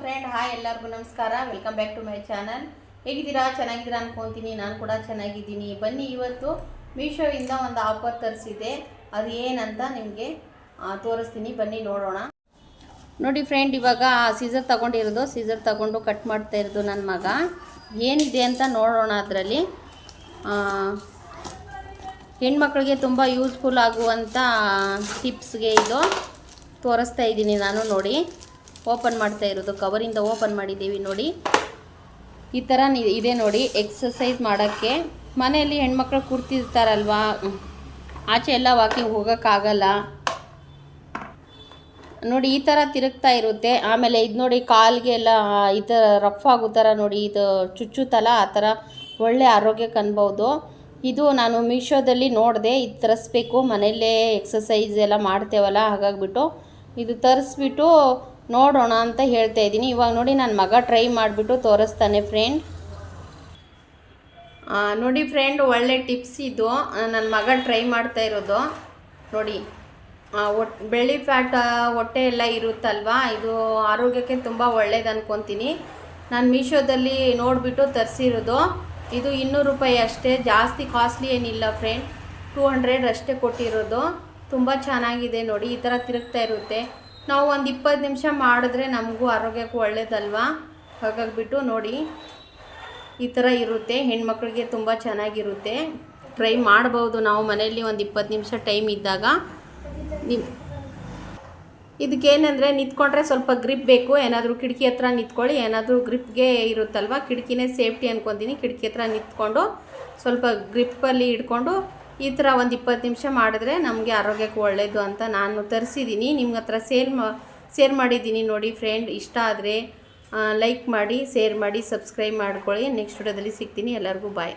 Friend hi ಎಲ್ಲರಿಗೂ ನಮಸ್ಕಾರ. Welcome back to my channel ಹೇಗಿದ್ದೀರಾ? ಚೆನ್ನಾಗಿದ್ದೀರಾ ಅನ್ಕೊತೀನಿ. ನಾನು ಕೂಡ ಚೆನ್ನಾಗಿದ್ದೀನಿ. ಬನ್ನಿ, ಇವತ್ತು ಮೀಶೋಯಿಂದ ಒಂದು ಆಫರ್ ತರಿಸಿದೆ. ಅದು ಏನಂತ ನಿಮಗೆ ತೋರಿಸ್ತೀನಿ. ಬನ್ನಿ, ನೋಡೋಣ. ನೋಡಿ ಫ್ರೆಂಡ್ ಇವಾಗ ಸೀಸರ್ ತಗೊಂಡಿರೋದು. ಸೀಸರ್ ತಗೊಂಡು ಕಟ್ ಮಾಡ್ತಾ ಇರೋದು ನನ್ನ ಮಗ. ಏನಿದೆ ಅಂತ ನೋಡೋಣ ಅದರಲ್ಲಿ. ಹೆಣ್ಮಕ್ಳಿಗೆ ತುಂಬ ಯೂಸ್ಫುಲ್ ಆಗುವಂಥ ಟಿಪ್ಸ್ಗೆ ಇದು ತೋರಿಸ್ತಾ ಇದ್ದೀನಿ ನಾನು ನೋಡಿ. ಓಪನ್ ಮಾಡ್ತಾ ಇರೋದು. ಕವರಿಂದ ಓಪನ್ ಮಾಡಿದ್ದೀವಿ ನೋಡಿ. ಈ ಥರ ಇದೆ ನೋಡಿ ಎಕ್ಸಸೈಸ್ ಮಾಡೋಕ್ಕೆ. ಮನೆಯಲ್ಲಿ ಹೆಣ್ಮಕ್ಳು ಕೂರ್ತಿರ್ತಾರಲ್ವಾ. ಆಚೆ ಎಲ್ಲ ವಾಕಿಂಗ್ ಹೋಗೋಕ್ಕಾಗಲ್ಲ. ನೋಡಿ ಈ ಥರ ತಿರುಗ್ತಾ ಇರುತ್ತೆ. ಆಮೇಲೆ ಇದು ನೋಡಿ ಕಾಲಿಗೆ ಎಲ್ಲ ಈ ಥರ ರಫ್ ಆಗೋ ಥರ ನೋಡಿ ಇದು ಚುಚ್ಚುತ್ತಲ್ಲ, ಆ ಥರ ಒಳ್ಳೆ ಆರೋಗ್ಯಕ್ಕೆ ಅನ್ಬೋದು ಇದು ನಾನು ಮೀಶೋದಲ್ಲಿ ನೋಡಿದೆ, ಇದು ತರಿಸ್ಬೇಕು. ಮನೆಯಲ್ಲೇ ಎಕ್ಸಸೈಸ್ ಎಲ್ಲ ಮಾಡ್ತೇವಲ್ಲ, ಹಾಗಾಗ್ಬಿಟ್ಟು. ಇದು ತರಿಸ್ಬಿಟ್ಟು ನೋಡೋಣ ಅಂತ ಹೇಳ್ತಾ ಇದ್ದೀನಿ. ಇವಾಗ ನೋಡಿ ನನ್ನ ಮಗ ಟ್ರೈ ಮಾಡಿಬಿಟ್ಟು ತೋರಿಸ್ತಾನೆ ಫ್ರೆಂಡ್ ನೋಡಿ ಫ್ರೆಂಡ್ ಒಳ್ಳೆ ಟಿಪ್ಸ್ ಇದು. ನನ್ನ ಮಗ ಟ್ರೈ ಮಾಡ್ತಾ ಇರೋದು. ನೋಡಿ ಒಟ್, ಬೆಳ್ಳಿ ಫ್ಯಾಟ್ ಹೊಟ್ಟೆ ಎಲ್ಲ ಇರುತ್ತಲ್ವಾ? ಇದು ಆರೋಗ್ಯಕ್ಕೆ ತುಂಬ ಒಳ್ಳೇದು ಅಂದ್ಕೊತೀನಿ ನಾನು ಮೀಶೋದಲ್ಲಿ ನೋಡಿಬಿಟ್ಟು ತರಿಸಿರೋದು. ಇದು ಇನ್ನೂರು ರೂಪಾಯಿ ಅಷ್ಟೇ. ಜಾಸ್ತಿ ಕಾಸ್ಟ್ಲಿ ಏನಿಲ್ಲ ಫ್ರೆಂಡ್ ಟೂ ಹಂಡ್ರೆಡ್ ಅಷ್ಟೇ ಕೊಟ್ಟಿರೋದು. ತುಂಬ ಚೆನ್ನಾಗಿದೆ ನೋಡಿ. ಈ ಥರ ತಿರುಗ್ತಾ ಇರುತ್ತೆ. ನಾವು ಒಂದು ಇಪ್ಪತ್ತು ನಿಮಿಷ ಮಾಡಿದ್ರೆ ನಮಗೂ ಆರೋಗ್ಯಕ್ಕೂ ಒಳ್ಳೇದಲ್ವಾ? ಹಾಗಾಗಿಬಿಟ್ಟು ನೋಡಿ, ಈ ಥರ ಇರುತ್ತೆ, ಹೆಣ್ಮಕ್ಳಿಗೆ ತುಂಬ ಚೆನ್ನಾಗಿರುತ್ತೆ. ಟ್ರೈ ಮಾಡ್ಬೋದು ನಾವು ಮನೆಯಲ್ಲಿ ಒಂದು ಇಪ್ಪತ್ತು ನಿಮಿಷ ಟೈಮ್ ಇದ್ದಾಗ. ನಿಮ್ ಇದಕ್ಕೇನೆಂದರೆ ನಿಂತ್ಕೊಂಡ್ರೆ ಸ್ವಲ್ಪ ಗ್ರಿಪ್ ಬೇಕು, ಏನಾದರೂ ಕಿಟಕಿ ಹತ್ರ ನಿಂತ್ಕೊಳ್ಳಿ, ಏನಾದರೂ ಗ್ರಿಪ್ಗೆ ಇರುತ್ತಲ್ವ? ಕಿಟಕಿನೇ ಸೇಫ್ಟಿ ಅಂದ್ಕೊತೀನಿ ಕಿಟಕಿ ಹತ್ರ ನಿಂತ್ಕೊಂಡು ಸ್ವಲ್ಪ ಗ್ರಿಪ್ಪಲ್ಲಿ ಹಿಡ್ಕೊಂಡು ಈ ಥರ ಒಂದು ಇಪ್ಪತ್ತು ನಿಮಿಷ ಮಾಡಿದ್ರೆ ನಮಗೆ ಆರೋಗ್ಯಕ್ಕೆ ಒಳ್ಳೆಯದು ಅಂತ ನಾನು ತರಿಸಿದ್ದೀನಿ. ನಿಮ್ಗೆ ಹತ್ರ ಸೇಲ್ ಮಾ, ಸೇರ್ ಮಾಡಿದ್ದೀನಿ ನೋಡಿ ಫ್ರೆಂಡ್ ಇಷ್ಟ ಆದರೆ ಲೈಕ್ ಮಾಡಿ ಶೇರ್ ಮಾಡಿ ಸಬ್ಸ್ಕ್ರೈಬ್ ಮಾಡ್ಕೊಳ್ಳಿ. ನೆಕ್ಸ್ಟ್ ವಿಡಿಯೋದಲ್ಲಿ ಸಿಗ್ತೀನಿ. ಎಲ್ಲರಿಗೂ ಬಾಯ್